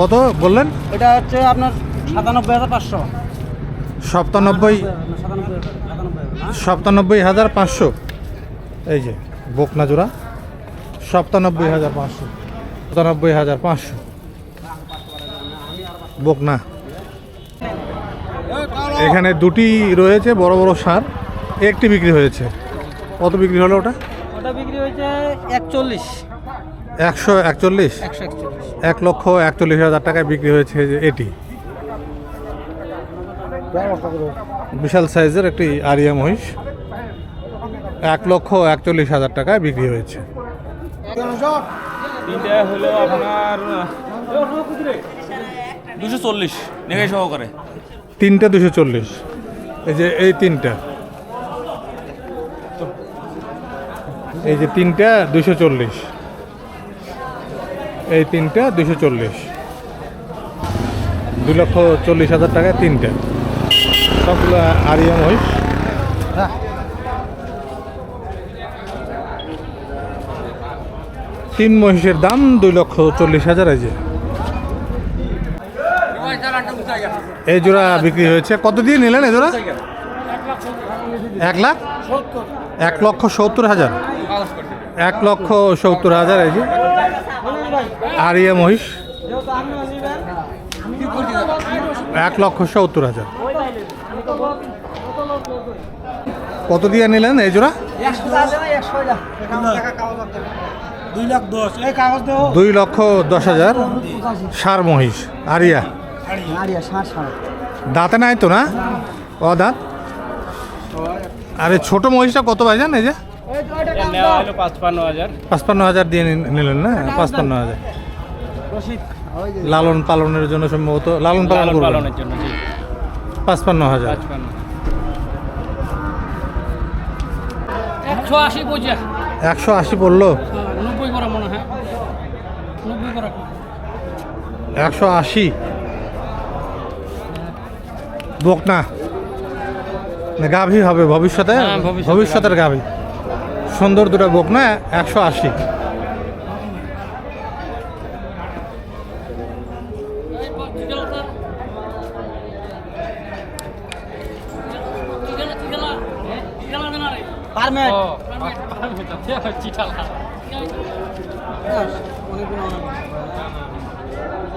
কত বললেন? এটা হচ্ছে আপনার সাতানব্বই হাজার পাঁচশো। সপ্তানব্বই সাতানব্বই সাতানব্বই সপ্তানব্বই হাজার পাঁচশো। এই যে বোকনা জোড়া। সপ্তানব্বই হাজার পাঁচশো। সাতানব্বই হাজার পাঁচশো। বোকনা। এখানে দুটি রয়েছে বড় বড় সার। একটি বিক্রি হয়েছে। কত বিক্রি হলো ওটা? ওটা বিক্রি হয়েছে একচল্লিশ। একশো একচল্লিশ? একশো এক লক্ষ একচল্লিশ হাজার টাকায় বিক্রি হয়েছে যে এটি। বিশাল সাইজের একটি আরিয়া মহিষ। এক লক্ষ একচল্লিশ হাজার টাকায় বিক্রি হয়েছে। তিনটা হলো আপনার দুশো চল্লিশ নেগাই সহকারে। তিনটা দুশো চল্লিশ। এই যে এই তিনটা। এই যে তিনটা দুশো চল্লিশ। এই তিনটা দুশো চল্লিশ। দু লক্ষ চল্লিশ হাজার টাকা তিনটা। সবগুলো আরিয়া মহিষ তিন মহিষের দাম দুই লক্ষ চল্লিশ হাজার এই যে। এই জোড়া বিক্রি হয়েছে। কত দিয়ে নিলেন এই জোড়া? এক লাখ? এক লক্ষ সত্তর হাজার। এক লক্ষ সত্তর হাজার এই যে। আরিয়া মহিষ। এক লক্ষ সত্তর হাজার। কত দিয়ে নিলেন এই জোড়া? দুই লক্ষ দশ হাজার সার মহিষ। আরিয়া। দাঁতে নাই তো না? ও দাঁত? আরে ছোট মহিষটা কত ভাইজান এই যে? নেওয়া হলো পাঁচপান্ন হাজার। পাঁচপান্ন হাজার দিয়ে নিলেন না? পাঁচপান্ন হাজার। লালন পালনের জন্য সম্ভবত লালন পালন করবেন? পালনের জন্য পাঁচপান্ন হাজার। একশো আশি পয়সা একশো আশি পড়ল? নব্বই করা মনে হয়। নব্বই করা। একশো আশি। বকনা। গাভী হবে হ্যাঁ, ভবিষ্যতে ভবিষ্যতের গাভী। সুন্দর দুটো বকনা একশো আশি।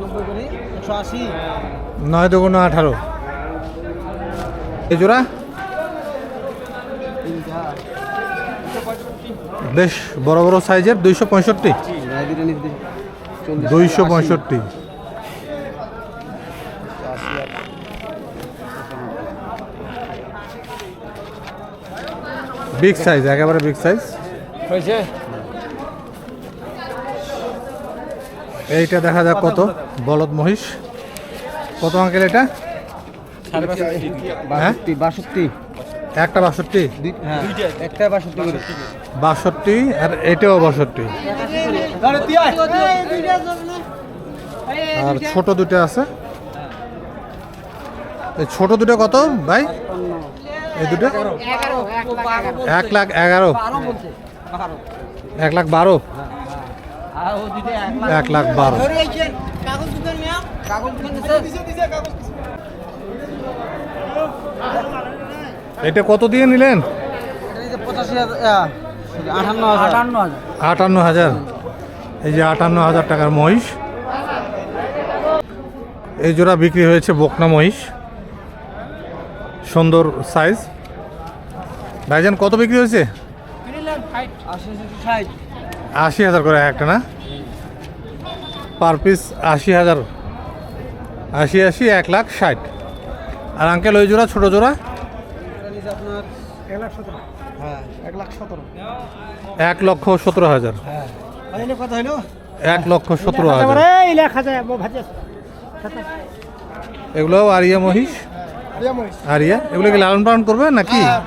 নব্বই করি একশো আশি। নয় দুগুণ আঠারো। এই জোড়া তিনটা বেশ বড় বড় সাইজের দুইশো পঁয়ষট্টি। দুইশো পঁয়ষট্টি। বিগ সাইজ একেবারে বিগ সাইজ হয়েছে? এইটা দেখা যাক কত? বলদ মহিষ। কত আঙ্কেল এটা? হ্যাঁ? বাষট্টি বাষট্টি। একটা বাষট্টি? হ্যাঁ। একটা বাষট্টি করে। বাষট্টি আর এটাও বাষট্টি। আর ছোট দুটো আছে। এই ছোট দুটো কত ভাই? এই দুটো? এক লাখ এগারো। এক লাখ বারো। এক লাখ বারো। এটা কত দিয়ে নিলেন? পঁচাশি হাজার আটান্ন হাজার। এই যে আটান্ন হাজার টাকার মহিষ। এই জোড়া বিক্রি হয়েছে বকনা মহিষ। সুন্দর সাইজ ভাইজান কত বিক্রি হয়েছে? ষাট। আশি হাজার করে একটা না? পার পিস আশি হাজার। আশি আশি এক লাখ ষাট। আর আঙ্কেল ওই জোড়া ছোটো জোড়া এটা নিচে আপনার এক লাখ সতেরো হ্যাঁ এক লাখ সতেরো। এক লক্ষ সতেরো হাজার। হ্যাঁ। হইল? এক লক্ষ সতেরো হাজার। এগুলো আরিয়া মহিষ? আরিয়া এগুলো কি লালন পালন করবে নাকি? হ্যাঁ,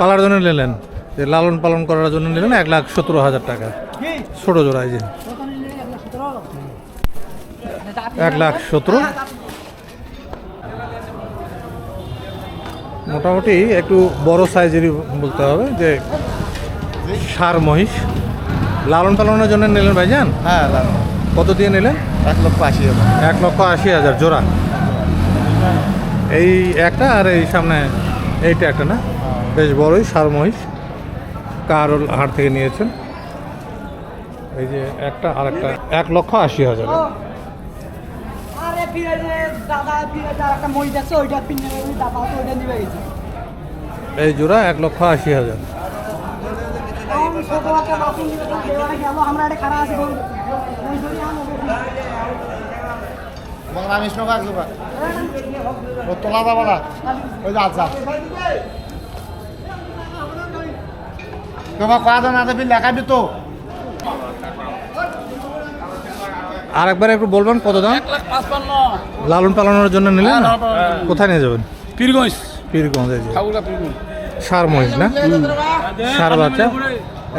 পালার জন্য নিলেন। যে লালন পালন করার জন্য নিলেন এক লাখ সতেরো হাজার টাকা। ছোট জোড়া যে। এক লাখ সতেরো। মোটামুটি একটু বড় সাইজেরই বলতে হবে যে সার মহিষ। লালন পালনের জন্য নিলেন ভাইজান? হ্যাঁ কত দিয়ে নিলেন? এক লক্ষ আশি হাজার। এক লক্ষ আশি হাজার জোড়া। এই একটা আর এই সামনে এইটা একটা না? বেশ বড়ই সার মহিষ। কারোল হাট থেকে নিয়েছেন। এই যে একটা আর একটা এক লক্ষ আশি হাজার। ফিরে যে দাদা ফিরে যার একটা দেখছে ওইটা পিনে ওই দাদা তো ওইটা নিবে গেছে। এই জোড়া এক লক্ষ আশি হাজার। আমরা খারাপ আছে বল ও তোলা যাব না। ওই যা যা। তোমার কয়া দানা দেবি লেখাবি তো। আর একবার একটু বলবেন কত দাম? লালন পালনের জন্য নিলেন? কোথায় নিয়ে যাবেন? পীরগঞ্জ। পীরগঞ্জ সার মহিষ না? সার বাচ্চা?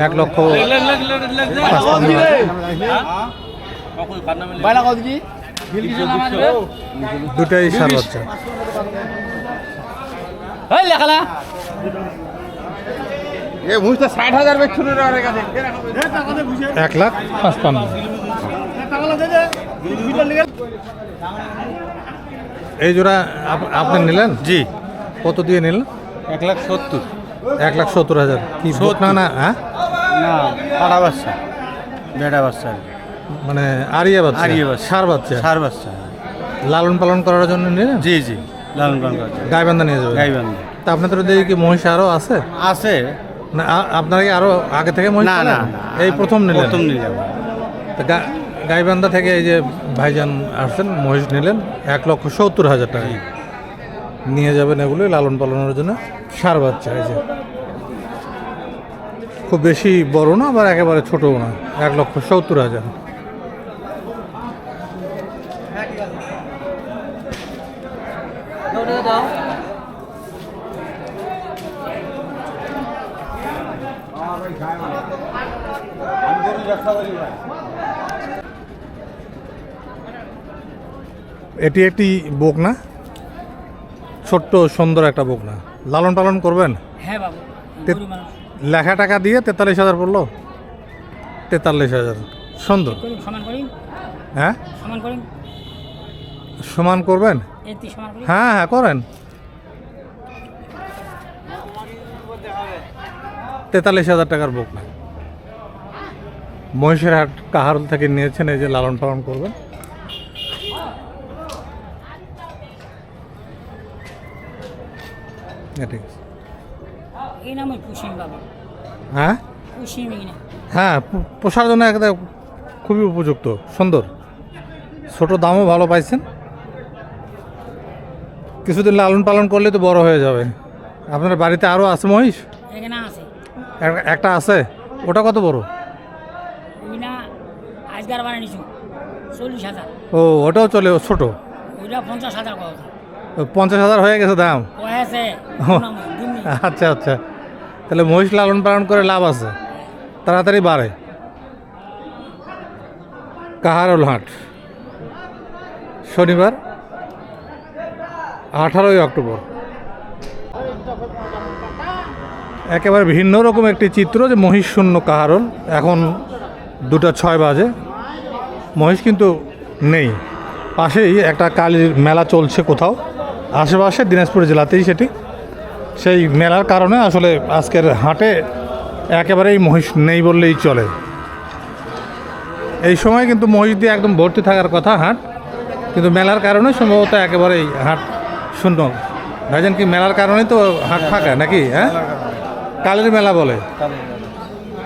এক লক্ষ দুটাই সার বাচ্চা। লেখালা। এক লাখ? পাঁচপান্ন। এই জোড়া আপ- আপনি নিলেন? জি। কত দিয়ে নিলেন? এক লাখ সত্তর। এক লাখ সত্তর হাজার। কি না না হ্যাঁ? না পাড়া বাচ্চা। বেড়া বাচ্চা মানে আরিয়া বাচ্চা? আরিয়া বাচ্চা। সার বাচ্চা? সার বাচ্চা লালন পালন করার জন্য নিলেন? জি জি। লালন পালন করছে গাইবান্ধা নিয়ে যাবেন? গাইবান্ধা। তা আপনাদের দেখি কি মহিষ আরও আছে? আছে। না আপনারা কি আরও আগে থেকে মহিষ না না এই প্রথম নিলেন? প্রথম নিলাম। তা গাইবান্ধা থেকে এই যে ভাইজান আসছেন মহিষ নিলেন এক লক্ষ সত্তর হাজার টাকা। নিয়ে যাবেন এগুলো লালন পালনের জন্য। সার বাচ্চা এই যে। খুব বেশি বড় না আবার একেবারে ছোটও না এক লক্ষ সত্তর হাজার। এটি একটি বোক না ছোট্ট সুন্দর একটা বোক না লালন পালন করবেন? হ্যাঁ বাবু লেখা টাকা দিয়ে তেতাল্লিশ হাজার পড়ল? তেতাল্লিশ হাজার। সুন্দর। হ্যাঁ? সমান করবেন? হ্যাঁ হ্যাঁ করেন। তেতাল্লিশ হাজার টাকার বুক না মহিষের হাট কাহারল থেকে নিয়েছেন এই যে লালন পালন করবেন। হ্যাঁ, হ্যাঁ হ্যাঁ পোষার জন্য একটা খুবই উপযুক্ত সুন্দর। ছোট দামও ভালো পাইছেন। কিছুদিন লালন পালন করলে তো বড় হয়ে যাবে আপনার বাড়িতে আরও আছে মহিষ? একটা আছে? ওটা কত বড়? ও ওটাও চলে ও ছোট। ওইটা পঞ্চাশ হাজার কথা পঞ্চাশ হাজার হয়ে গেছে দাম? আচ্ছা আচ্ছা। তাহলে মহিষ লালন পালন করে লাভ আছে। তাড়াতাড়ি বাড়ে। কাহারল হাট। শনিবার আঠারোই অক্টোবর। একেবারে ভিন্ন রকম একটি চিত্র যে মহিষ শূন্য কাহারল। এখন দুটা ছয় বাজে। মহিষ কিন্তু নেই। পাশেই একটা কালীর মেলা চলছে কোথাও। আশেপাশে দিনাজপুর জেলাতেই সেটি। সেই মেলার কারণে আসলে আজকের হাটে একেবারেই মহিষ নেই বললেই চলে। এই সময় কিন্তু মহিষ দিয়ে একদম ভর্তি থাকার কথা হাট। কিন্তু মেলার কারণে সম্ভবত একেবারেই হাট শূন্য। ভাইজান কি মেলার কারণেই তো হাট ফাঁকা নাকি হ্যাঁ? কালীর মেলা বলে।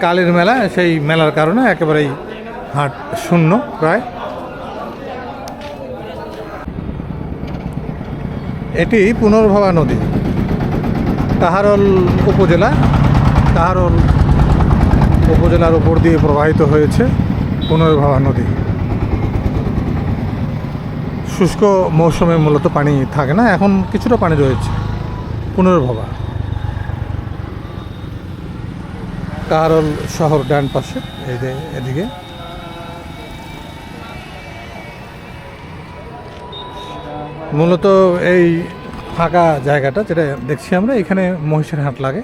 কালীর মেলা সেই মেলার কারণে একেবারেই হাট শূন্য প্রায়। এটি পুনর্ভবা নদী। কাহারল উপজেলা কাহারল উপজেলার উপর দিয়ে প্রবাহিত হয়েছে পুনর্ভবা নদী। শুষ্ক মৌসুমে মূলত পানি থাকে না, এখন কিছুটা পানি রয়েছে, পুনর্ভবা। কাহারল শহর ডান পাশে, এই যে এদিকে। মূলত এই ফাঁকা জায়গাটা যেটা দেখছি আমরা, এখানে মহিষের হাট লাগে।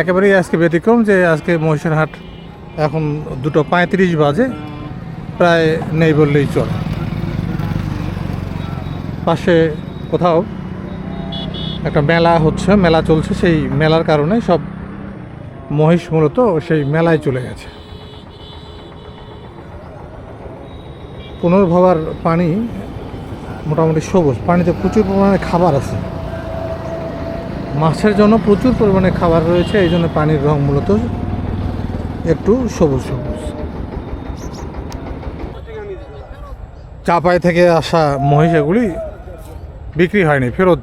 একেবারেই আজকে ব্যতিক্রম যে আজকে মহিষের হাট এখন দুটো পঁয়ত্রিশ বাজে, প্রায় নেই বললেই চলে। পাশে কোথাও একটা মেলা হচ্ছে, মেলা চলছে, সেই মেলার কারণে সব মহিষ মূলত সেই মেলায় চলে গেছে। পুনর্ভবার পানি মোটামুটি সবুজ। পানিতে প্রচুর পরিমাণে খাবার আছে। মাছের জন্য প্রচুর পরিমাণে খাবার রয়েছে, এই জন্য পানির রং মূলত একটু সবুজ সবুজ। চাপাই থেকে আসা মহিষাগুলি বিক্রি হয়নি, ফেরত